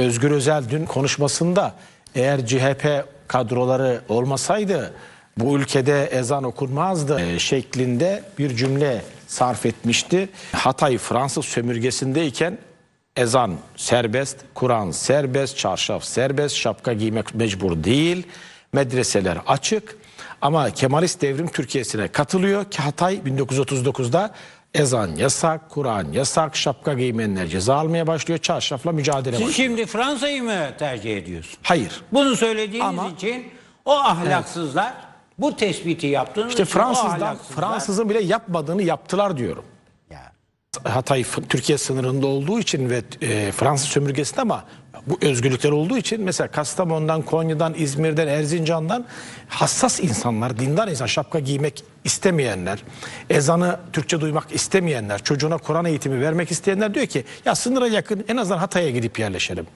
Özgür Özel dün konuşmasında eğer CHP kadroları olmasaydı bu ülkede ezan okunmazdı e, şeklinde bir cümle sarf etmişti. Hatay Fransız sömürgesindeyken ezan serbest, Kur'an serbest, çarşaf serbest, şapka giymek mecbur değil. Medreseler açık ama Kemalist devrim Türkiye'sine katılıyor ki Hatay 1939'da ezan yasak, Kur'an yasak, şapka giymeyenler ceza almaya başlıyor, çarşafla mücadele Siz başlıyor. şimdi Fransa'yı mı tercih ediyorsun? Hayır. Bunu söylediğiniz Ama- için o ahlaksızlar bu tespiti yaptığınız İşte için o Fransızdan, ahlaksızlar- Fransızın bile yapmadığını yaptılar diyorum. Hatay Türkiye sınırında olduğu için ve e, Fransız sömürgesinde ama bu özgürlükler olduğu için mesela Kastamonu'dan, Konya'dan, İzmir'den, Erzincan'dan hassas insanlar, dindar insan, şapka giymek istemeyenler, ezanı Türkçe duymak istemeyenler, çocuğuna Kur'an eğitimi vermek isteyenler diyor ki ya sınıra yakın en azından Hatay'a gidip yerleşelim.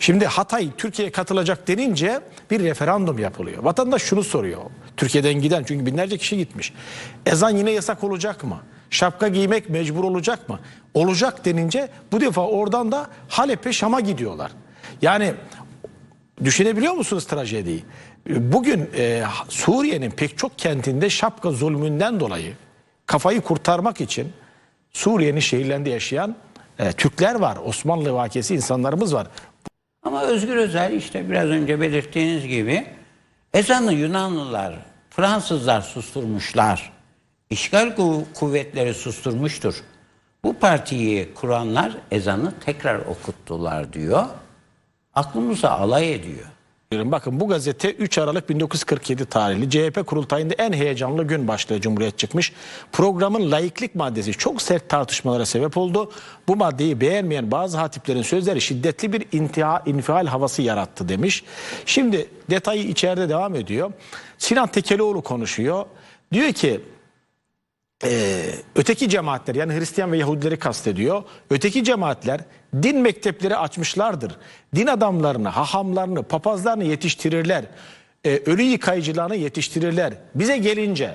Şimdi Hatay Türkiye'ye katılacak denince bir referandum yapılıyor. Vatandaş şunu soruyor. Türkiye'den giden çünkü binlerce kişi gitmiş. Ezan yine yasak olacak mı? Şapka giymek mecbur olacak mı? Olacak denince bu defa oradan da Halep'e Şam'a gidiyorlar. Yani düşünebiliyor musunuz trajediyi? Bugün e, Suriye'nin pek çok kentinde şapka zulmünden dolayı kafayı kurtarmak için Suriye'nin şehirlerinde yaşayan e, Türkler var. Osmanlı vakisi insanlarımız var. Ama Özgür Özel işte biraz önce belirttiğiniz gibi ezanı Yunanlılar, Fransızlar susturmuşlar. İşgal kuv- kuvvetleri susturmuştur. Bu partiyi kuranlar ezanı tekrar okuttular diyor. Aklımıza alay ediyor. Bakın bu gazete 3 Aralık 1947 tarihli CHP kurultayında en heyecanlı gün başlığı Cumhuriyet çıkmış. Programın laiklik maddesi çok sert tartışmalara sebep oldu. Bu maddeyi beğenmeyen bazı hatiplerin sözleri şiddetli bir intiha, infial havası yarattı demiş. Şimdi detayı içeride devam ediyor. Sinan Tekelioğlu konuşuyor. Diyor ki ee, öteki cemaatler yani Hristiyan ve Yahudileri kastediyor. Öteki cemaatler din mektepleri açmışlardır. Din adamlarını, hahamlarını, papazlarını yetiştirirler. Ee, ölü yıkayıcılarını yetiştirirler. Bize gelince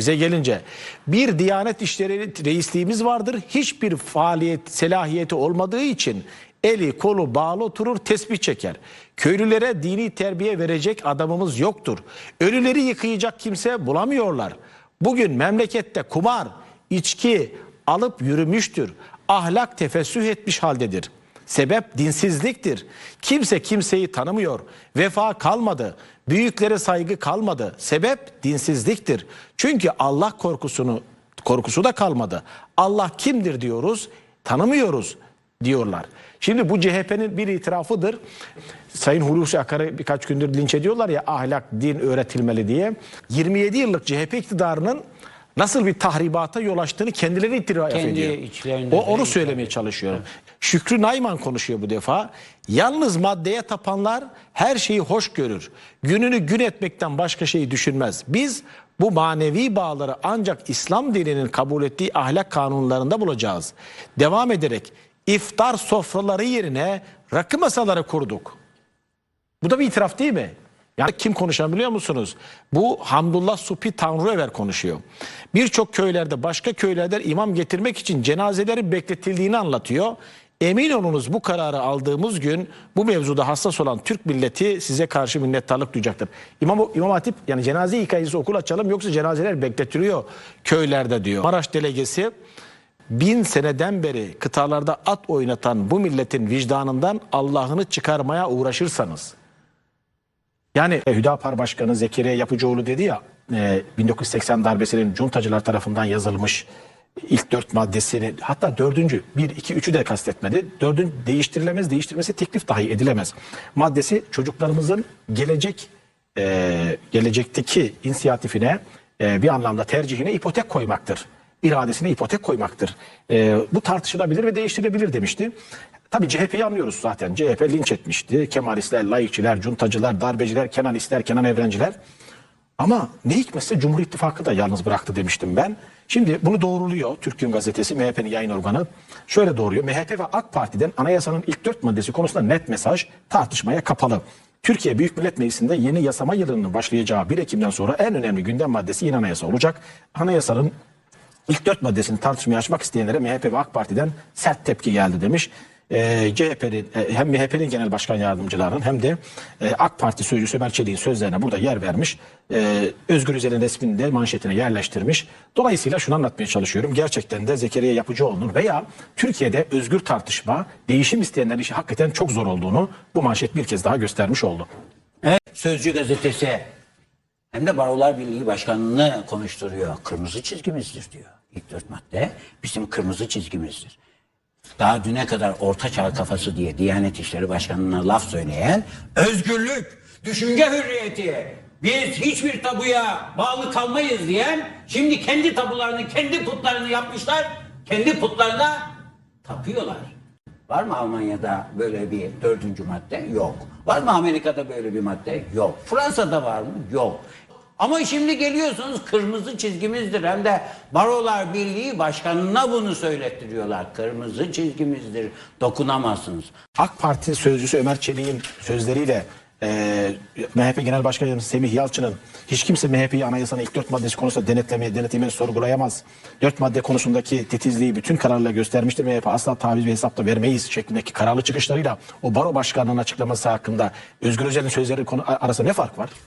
bize gelince bir Diyanet İşleri reisliğimiz vardır. Hiçbir faaliyet selahiyeti olmadığı için eli kolu bağlı oturur tesbih çeker. Köylülere dini terbiye verecek adamımız yoktur. Ölüleri yıkayacak kimse bulamıyorlar. Bugün memlekette kumar, içki alıp yürümüştür. Ahlak tefessüh etmiş haldedir. Sebep dinsizliktir. Kimse kimseyi tanımıyor. Vefa kalmadı. Büyüklere saygı kalmadı. Sebep dinsizliktir. Çünkü Allah korkusunu korkusu da kalmadı. Allah kimdir diyoruz, tanımıyoruz diyorlar. Şimdi bu CHP'nin bir itirafıdır. Sayın Hulusi Akar'ı birkaç gündür linç ediyorlar ya ahlak, din öğretilmeli diye. 27 yıllık CHP iktidarının nasıl bir tahribata yol açtığını kendileri itiraf Kendi ediyor. içlerinde O, onu söylemeye çalışıyorum. Şükrü Nayman konuşuyor bu defa. Yalnız maddeye tapanlar her şeyi hoş görür. Gününü gün etmekten başka şeyi düşünmez. Biz bu manevi bağları ancak İslam dininin kabul ettiği ahlak kanunlarında bulacağız. Devam ederek iftar sofraları yerine rakı masaları kurduk. Bu da bir itiraf değil mi? Yani kim konuşan biliyor musunuz? Bu Hamdullah Supi Tanrıöver konuşuyor. Birçok köylerde başka köylerden imam getirmek için cenazelerin bekletildiğini anlatıyor. Emin olunuz bu kararı aldığımız gün bu mevzuda hassas olan Türk milleti size karşı minnettarlık duyacaktır. İmam, İmam Hatip yani cenaze hikayesi okul açalım yoksa cenazeler bekletiliyor köylerde diyor. Maraş delegesi bin seneden beri kıtalarda at oynatan bu milletin vicdanından Allah'ını çıkarmaya uğraşırsanız yani e, Hüdapar Başkanı Zekeriya Yapıcıoğlu dedi ya e, 1980 darbesinin cuntacılar tarafından yazılmış ilk dört maddesini hatta dördüncü bir iki üçü de kastetmedi. Dördün değiştirilemez değiştirmesi teklif dahi edilemez. Maddesi çocuklarımızın gelecek e, gelecekteki inisiyatifine e, bir anlamda tercihine ipotek koymaktır. İradesine ipotek koymaktır. E, bu tartışılabilir ve değiştirilebilir demişti. Tabii CHP'yi anlıyoruz zaten. CHP linç etmişti. Kemalistler, laikçiler, cuntacılar, darbeciler, Kenanistler, Kenan Evrenciler. Ama ne hikmetse Cumhur İttifakı da yalnız bıraktı demiştim ben. Şimdi bunu doğruluyor Türk Gün Gazetesi, MHP'nin yayın organı. Şöyle doğruyor. MHP ve AK Parti'den anayasanın ilk dört maddesi konusunda net mesaj tartışmaya kapalı. Türkiye Büyük Millet Meclisi'nde yeni yasama yılının başlayacağı 1 Ekim'den sonra en önemli gündem maddesi yeni anayasa olacak. Anayasanın İlk dört maddesini tartışmaya açmak isteyenlere MHP ve AK Parti'den sert tepki geldi demiş. e, CHP'nin e, hem MHP'nin genel başkan yardımcılarının hem de e, AK Parti sözcüsü Ömer Çelik'in sözlerine burada yer vermiş. E, Özgür Özel'in resmini de manşetine yerleştirmiş. Dolayısıyla şunu anlatmaya çalışıyorum. Gerçekten de Zekeriya Yapıcıoğlu'nun veya Türkiye'de özgür tartışma, değişim isteyenlerin işi hakikaten çok zor olduğunu bu manşet bir kez daha göstermiş oldu. Evet, Sözcü gazetesi hem de Barolar Birliği Başkanı'nı konuşturuyor. Kırmızı çizgimizdir diyor. İlk dört madde bizim kırmızı çizgimizdir. Daha düne kadar orta çağ kafası diye Diyanet İşleri Başkanı'na laf söyleyen özgürlük, düşünce hürriyeti, biz hiçbir tabuya bağlı kalmayız diyen şimdi kendi tabularını, kendi putlarını yapmışlar, kendi putlarına tapıyorlar. Var mı Almanya'da böyle bir dördüncü madde? Yok. Var mı Amerika'da böyle bir madde? Yok. Fransa'da var mı? Yok. Ama şimdi geliyorsunuz kırmızı çizgimizdir. Hem de Barolar Birliği Başkanı'na bunu söylettiriyorlar. Kırmızı çizgimizdir. Dokunamazsınız. AK Parti sözcüsü Ömer Çelik'in sözleriyle e, MHP Genel Başkanı Yardımcısı Semih Yalçın'ın hiç kimse MHP'yi anayasanın ilk dört maddesi konusunda denetlemeye, denetime sorgulayamaz. Dört madde konusundaki titizliği bütün kararla göstermiştir. MHP asla taviz ve hesapta vermeyiz şeklindeki kararlı çıkışlarıyla o baro başkanının açıklaması hakkında Özgür Özel'in sözleri konu arasında ne fark var?